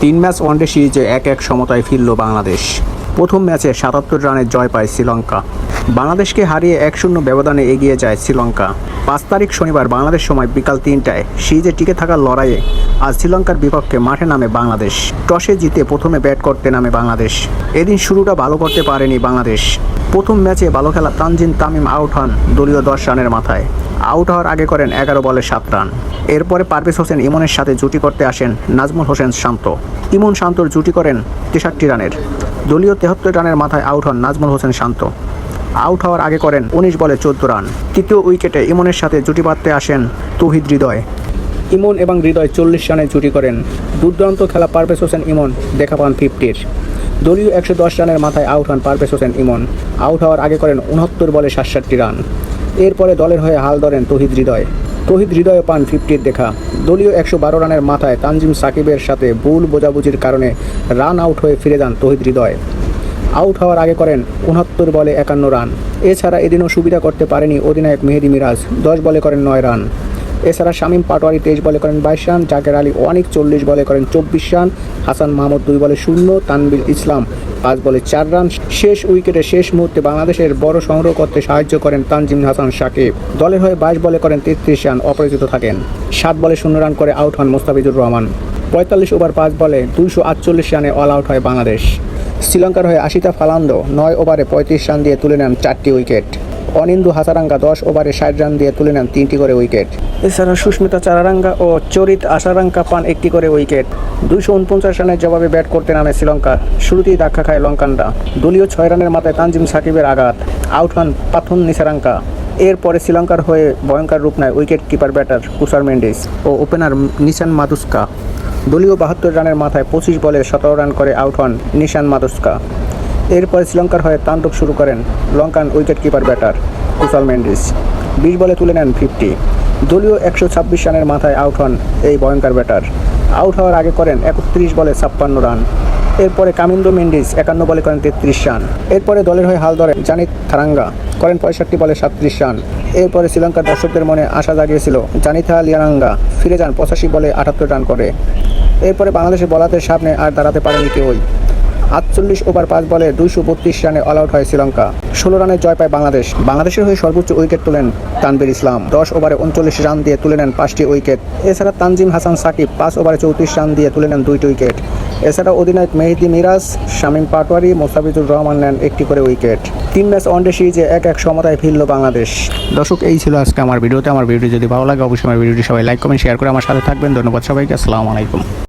তিন match one day সিরিজে এক এক সমতায় ফিরল বাংলাদেশ। প্রথম ম্যাচে সাতাত্তর রানের জয় পায় শ্রীলঙ্কা। বাংলাদেশকে হারিয়ে এক শূন্য ব্যবধানে এগিয়ে যায় শ্রীলঙ্কা। পাঁচ তারিখ শনিবার বাংলাদেশ সময় বিকাল তিনটায় সিরিজে টিকে থাকার লড়াইয়ে আজ শ্রীলঙ্কার বিপক্ষে মাঠে নামে বাংলাদেশ। টসে জিতে প্রথমে ব্যাট করতে নামে বাংলাদেশ। এদিন শুরুটা ভালো করতে পারেনি বাংলাদেশ। প্রথম ম্যাচে ভালো খেলা তানজিন তামিম আউট হন দলীয় দশ রানের মাথায়। আউট হওয়ার আগে করেন এগারো বলে সাত রান। এরপরে পারভেজ হোসেন ইমনের সাথে জুটি করতে আসেন নাজমুল হোসেন শান্ত। ইমন শান্তর জুটি করেন তেষট্টি রানের। দলীয় তেহত্তর রানের মাথায় আউট হন নাজমুল হোসেন শান্ত। আউট হওয়ার আগে করেন উনিশ বলে চোদ্দ রান। তৃতীয় উইকেটে ইমনের সাথে জুটি বাঁধতে আসেন তৌহিদ হৃদয়। ইমন এবং হৃদয় চল্লিশ রানে জুটি করেন। দুর্দান্ত খেলা পারভেজ হোসেন ইমন, দেখা পান ফিফটির। দলীয় একশো দশ রানের মাথায় আউট হন পারভেজ হোসেন ইমন। আউট হওয়ার আগে করেন উনহত্তর বলে সাতষট্টি রান। এরপরে দলের হয়ে হাল ধরেন তহিদ হৃদয়। তহিদ হৃদয় পান ফিফটির দেখা। দলীয় একশো বারো রানের মাথায় তানজিম সাকিবের সাথে ভুল বোঝাবুঝির কারণে রান আউট হয়ে ফিরে যান তহিদ হৃদয়। আউট হওয়ার আগে করেন উনহত্তর বলে একান্ন রান। এছাড়া এদিনও সুবিধা করতে পারেনি অধিনায়ক মেহেদি মিরাজ। দশ বলে করেন নয় রান। এছাড়া শামীম পাটোয়ারি তেইশ বলে করেন বাইশ রান, জাকের আলী অনেক চল্লিশ বলে করেন চব্বিশ রান, হাসান মাহমুদ দুই বলে শূন্য তানবির ইসলাম পাঁচ বলে চার রান। শেষ উইকেটে শেষ মুহূর্তে বাংলাদেশের বড় সংগ্রহ করতে সাহায্য করেন তানজিম হাসান সাকিব। দলের হয়ে বাইশ বলে করেন তেত্রিশ রান, অপরাজিত থাকেন। সাত বলে শূন্য রান করে আউট হন মোস্তাফিজুর রহমান। পঁয়তাল্লিশ ওভার পাঁচ বলে দুইশো আটচল্লিশ রানে অল আউট হয় বাংলাদেশ। শ্রীলঙ্কার হয়ে আশিতা ফালান্দো নয় ওভারে পঁয়ত্রিশ রান দিয়ে তুলে নেন চারটি উইকেট। অনিন্দু হাসারাঙ্গা দশ ওভারে ষাট রান দিয়ে তুলে নেন তিনটি করে উইকেট। এছাড়া সুস্মিতা চারারাঙ্গা ও চরিত আশারাঙ্কা পান একটি করে উইকেট। দুইশো উনপঞ্চাশ রানের জবাবে ব্যাট করতে নামে শ্রীলঙ্কা। শুরুতেই ধাক্কা খায় লঙ্কানরা। দলীয় ছয় রানের মাথায় তানজিম সাকিবের আঘাত। আউট হন পাথন নিসারাঙ্কা এরপরে শ্রীলঙ্কার হয়ে ভয়ঙ্কর রূপ নেয় wicket keeper batter Kusal Mendis ও ওপেনার নিশান মাদুস্কা। দলীয় বাহাত্তর রানের মাথায় পঁচিশ বলে সতেরো রান করে আউট হন নিশান মাদুস্কা। এরপরে শ্রীলঙ্কার হয়ে তাণ্ডব শুরু করেন Lankan wicket keeper batter Kusal Mendis. বিশ বলে তুলে নেন ফিফটি। দলীয় একশো ছাব্বিশ রানের মাথায় আউট হন এই ভয়ঙ্কর ব্যাটার। আউট হওয়ার আগে করেন একত্রিশ বলে ছাপ্পান্ন রান। এরপরে কামিন্দো মেন্ডিস একান্ন বলে করেন তেত্রিশ রান। এরপরে দলের হয়ে হাল ধরেন জানিত থারাঙ্গা। করেন পঁয়ষট্টি বলে সাতত্রিশ রান। এরপরে শ্রীলঙ্কার দর্শকদের মনে আশা জাগিয়েছিল জানিথা লিয়ানাঙ্গা ফিরে যান পঁচাশি বলে আটাত্তর রান করে। এরপরে বাংলাদেশের বলাতের সামনে আর দাঁড়াতে পারেনি কেউই। আটচল্লিশ ওভার পাঁচ বলে দুইশো বত্রিশ রানে অল আউট হয় শ্রীলঙ্কা। ষোলো রানে জয় পায় বাংলাদেশ। বাংলাদেশের হয়ে সর্বোচ্চ উইকেট তোলেন তানবির ইসলাম। দশ ওভারে উনচল্লিশ রান দিয়ে তুলে নেন পাঁচটি উইকেট। এছাড়া তানজিম হাসান সাকিব পাঁচ ওভারে চৌত্রিশ রান দিয়ে তুলে নেন দুইটি উইকেট। এছাড়া অধিনায়ক মেহেদি মিরাজ, শামীম পাটোয়ারি মোস্তাফিজুর রহমান নেন একটি করে উইকেট। তিন ম্যাচ ওয়ানডে সিরিজে এক এক সমতায় ফিরল বাংলাদেশ। দর্শক, এই ছিল আজকে আমার ভিডিওতে। আমার ভিডিও যদি ভালো লাগে, অবশ্যই আমার ভিডিওটি সবাই লাইক কমেন্ট শেয়ার করে আমার সাথে থাকবেন। ধন্যবাদ সবাইকে। আসসালামু আলাইকুম।